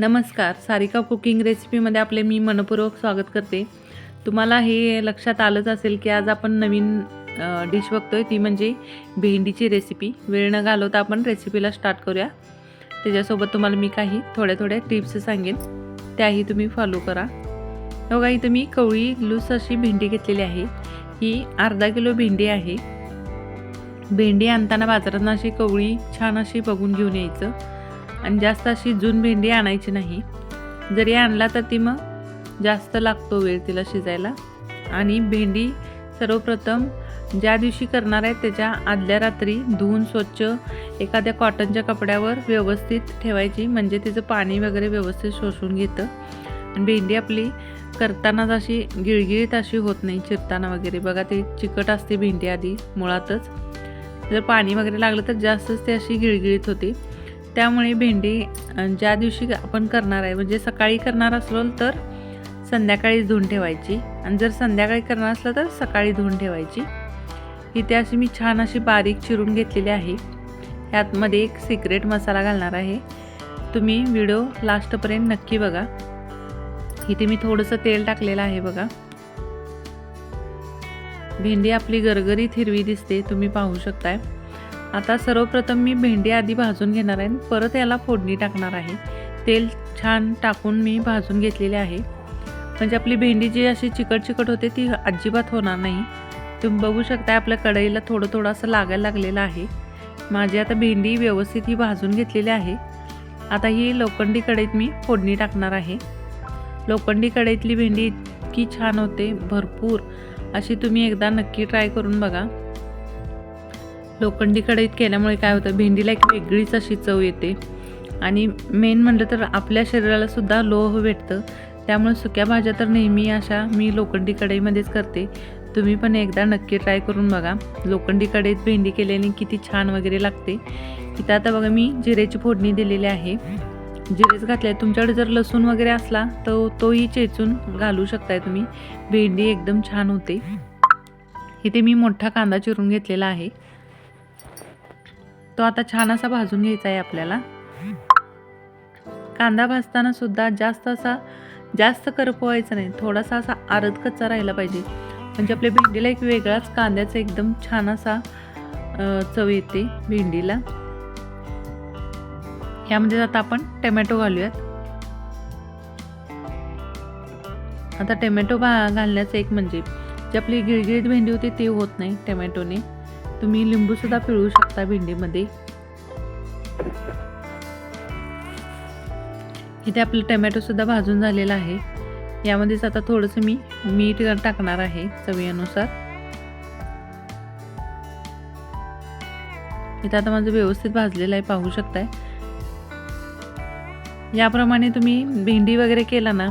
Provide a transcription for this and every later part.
नमस्कार. सारिका कुकिंग रेसिपीमध्ये आपले मी मनपूर्वक स्वागत करते. तुम्हाला हे लक्षात आलंच असेल की आज आपण नवीन डिश बघतोय. ती म्हणजे भेंडीची रेसिपी वेळ न घालवता आपण रेसिपीला स्टार्ट करूया. त्याच्यासोबत तुम्हाला मी काही थोड्या थोड्या टिप्स सांगेन. त्याही तुम्ही फॉलो करा. बघा इथं मी कवळी लूस अशी भेंडी घेतलेली आहे. ही अर्धा किलो भेंडी आहे. भेंडी आणताना बाजारात अशी कवळी छान अशी बघून घेऊन यायचं. आणि जास्त अशी जून भेंडी आणायची नाही. जरी आणला तर ती मग जास्त लागतो वेळ तिला शिजायला. आणि भेंडी सर्वप्रथम ज्या दिवशी करणार आहे त्याच्या आदल्या रात्री धुवून स्वच्छ एखाद्या कॉटनच्या कपड्यावर व्यवस्थित ठेवायची. म्हणजे तिचं पाणी वगैरे व्यवस्थित शोषून घेतं. आणि भेंडी आपली करतानाच अशी गिळगिळीत अशी होत नाही चिरताना वगैरे. बघा ते चिकट असते भेंडी आधी मुळातच. जर पाणी वगैरे लागलं तर जास्तच ते अशी गिळगिळीत होते. त्यामुळे भेंडी ज्या दिवशी आपण करणार आहे म्हणजे सकाळी करणार असलो तर संध्याकाळी धुवून ठेवायची. आणि जर संध्याकाळी करणार असलं तर सकाळी धुवून ठेवायची. इथे अशी मी छान अशी बारीक चिरून घेतलेली आहे. ह्यातमध्ये एक सिक्रेट मसाला घालणार आहे. तुम्ही व्हिडिओ लास्टपर्यंत नक्की बघा. इथे मी थोडंसं तेल टाकलेलं आहे बघा. भेंडी आपली गरगरीत हिरवी दिसते तुम्ही पाहू शकताय. आता सर्वप्रथम मी भेंडी आधी भाजून घेणार आहे. परत याला फोडणी टाकणार आहे. तेल छान टाकून मी भाजून घेतलेले आहे. म्हणजे आपली भेंडी जी अशी चिकट चिकट होते ती अजिबात होणार नाही. तुम्ही बघू शकता आपल्या कढईला थोडं थोडं असं लागायला लागलेलं आहे. माझी आता भेंडी व्यवस्थित ही भाजून घेतलेली आहे. आता ही लोखंडी कढईत मी फोडणी टाकणार आहे. लोखंडी कढईतली भेंडी इतकी छान होते भरपूर. अशी तुम्ही एकदा नक्की ट्राय करून बघा. लोखंडी कढईत केल्यामुळे काय होतं भेंडीला एक वेगळीच अशी चव येते. आणि मेन म्हटलं तर आपल्या शरीराला सुद्धा लोह भेटतं. त्यामुळे सुक्या भाज्या तर नेहमी अशा मी लोखंडी कढईमध्येच करते. तुम्ही पण एकदा नक्की ट्राय करून बघा. लोखंडी कढईत भेंडी केल्याने किती छान वगैरे लागते. इथं आता बघा मी जिरेची फोडणी दिलेली आहे. जिरेच घातले तुमच्याकडे जर लसूण वगैरे असला तर तोही चेचून घालू शकताय तुम्ही. भेंडी एकदम छान होते. इथे मी मोठा कांदा चिरून घेतलेला आहे. तो आता छान असा भाजून घ्यायचा आहे आपल्याला. कांदा भाजताना सुद्धा जास्त असा जास्त करपवायचा नाही. थोडासा असा आरद कच्चा राहिला पाहिजे. म्हणजे आपल्या भेंडीला एक वेगळाच कांद्याचा एकदम छान असा चव येते भेंडीला. यामध्ये आता आपण टमॅटो घालूयात. आता टमॅटो भा घालण्याचं एक म्हणजे जी आपली गिळगिळीत भेंडी होती ती होत नाही टमॅटोने. तुम्ही लिंबूसुद्धा पिळू शकता भेंडीमध्ये. इथे आपलं टमॅटोसुद्धा भाजून झालेला आहे. यामध्येच आता थोडंसं मी मीठ टाकणार आहे चवीनुसार. इथं आता माझं व्यवस्थित भाजलेलं आहे पाहू शकताय. याप्रमाणे तुम्ही भेंडी वगैरे केला ना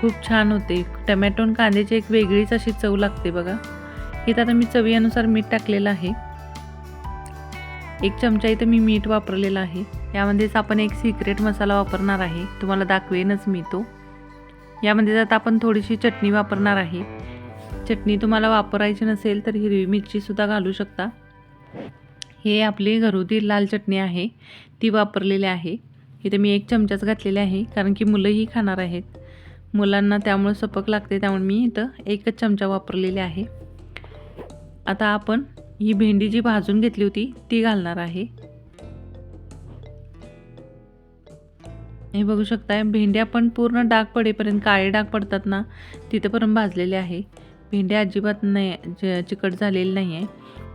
खूप छान होते. टमॅटो आणि कांद्याची एक वेगळीच अशी चव लागते बघा. इथं आता मी चवीनुसार मीठ टाकलेलं आहे. एक चमचा इथं मी मीठ वापरलेलं आहे. यामध्येच आपण एक सिक्रेट मसाला वापरणार आहे. तुम्हाला दाखवेनच मी तो. यामध्येच आता आपण थोडीशी चटणी वापरणार आहे. चटणी तुम्हाला वापरायची नसेल तर हिरवी मिरचीसुद्धा घालू शकता. हे आपली घरगुती लाल चटणी आहे. ती वापरलेली आहे. इथे मी एक चमचाच घातलेले आहे कारण की मुलंही खाणार आहेत. मुलांना त्यामुळे सपक लागते त्यामुळे मी इथं एकच चमचा वापरलेले आहे. आता आपण ही भेंडी जी भाजून घेतली होती ती घालणार आहे. हे बघू शकताय भेंड्या पण पूर्ण डाग पडेपर्यंत काळे डाग पडतात ना तिथंपर्यंत भाजलेले आहे. भेंड्या अजिबात नाही ज चिकट झालेली नाही आहे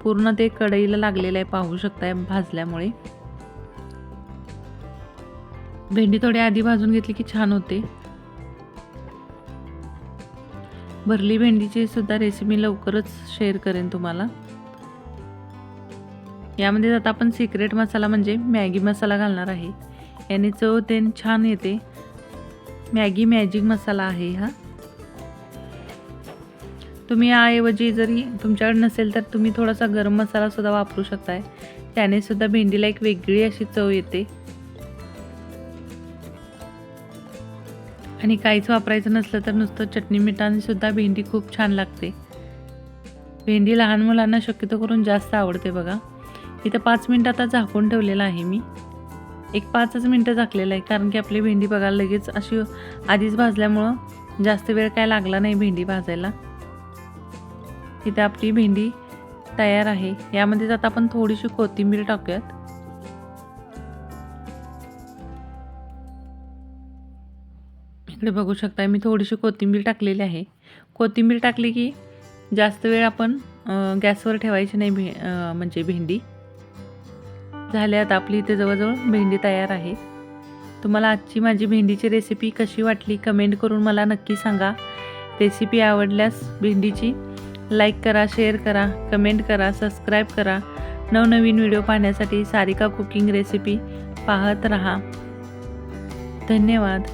पूर्ण ते कढईला लागलेलं आहे पाहू शकताय भाजल्यामुळे. भेंडी थोडी आधी भाजून घेतली की छान होते. भरली भेंडीची सुद्धा रेसिपी लवकरच शेअर करेन तुम्हाला. यामध्ये आता आपण सिक्रेट मसाला म्हणजे मॅगी मसाला घालणार आहे. याने चव ते छान येते. मॅगी मॅजिक मसाला आहे हा. तुम्ही याऐवजी जरी तुमच्याकडे नसेल तर तुम्ही थोडासा गरम मसाला सुद्धा वापरू शकताय. त्याने सुद्धा भेंडीला एक वेगळी अशी चव येते. आणि काहीच वापरायचं नसलं तर नुसतं चटणी मिठाने सुद्धा भेंडी खूप छान लागते. भेंडी लहान मुलांना शक्यतो करून जास्त आवडते बघा. इथं पाच मिनटं आता झाकून ठेवलेलं आहे मी. एक पाचच मिनटं झाकलेलं आहे कारण की आपली भेंडी बघायला लगेच अशी आधीच भाजल्यामुळं जास्त वेळ काय लागला नाही भेंडी भाजायला. इथं आपली भेंडी तयार आहे. यामध्येच आता आपण थोडीशी कोथिंबीर टाकूयात. इकडे बघू शकता मी थोडीशी कोथिंबीर टाकलेली आहे. कोथिंबीर टाकली की जास्त वेळ आपण गॅसवर ठेवायची नाही भे म्हणजे भेंडी. झाल्यात आता आपली इथे जवळजवळ भेंडी तयार आहे. तुम्हाला आजची माझी भेंडीची रेसिपी कशी वाटली कमेंट करून मला नक्की सांगा. रेसिपी आवडल्यास भेंडीची लाईक करा शेअर करा कमेंट करा सबस्क्राईब करा. नवनवीन व्हिडिओ पाहण्यासाठी सारिका कुकिंग रेसिपी पाहत रहा. धन्यवाद.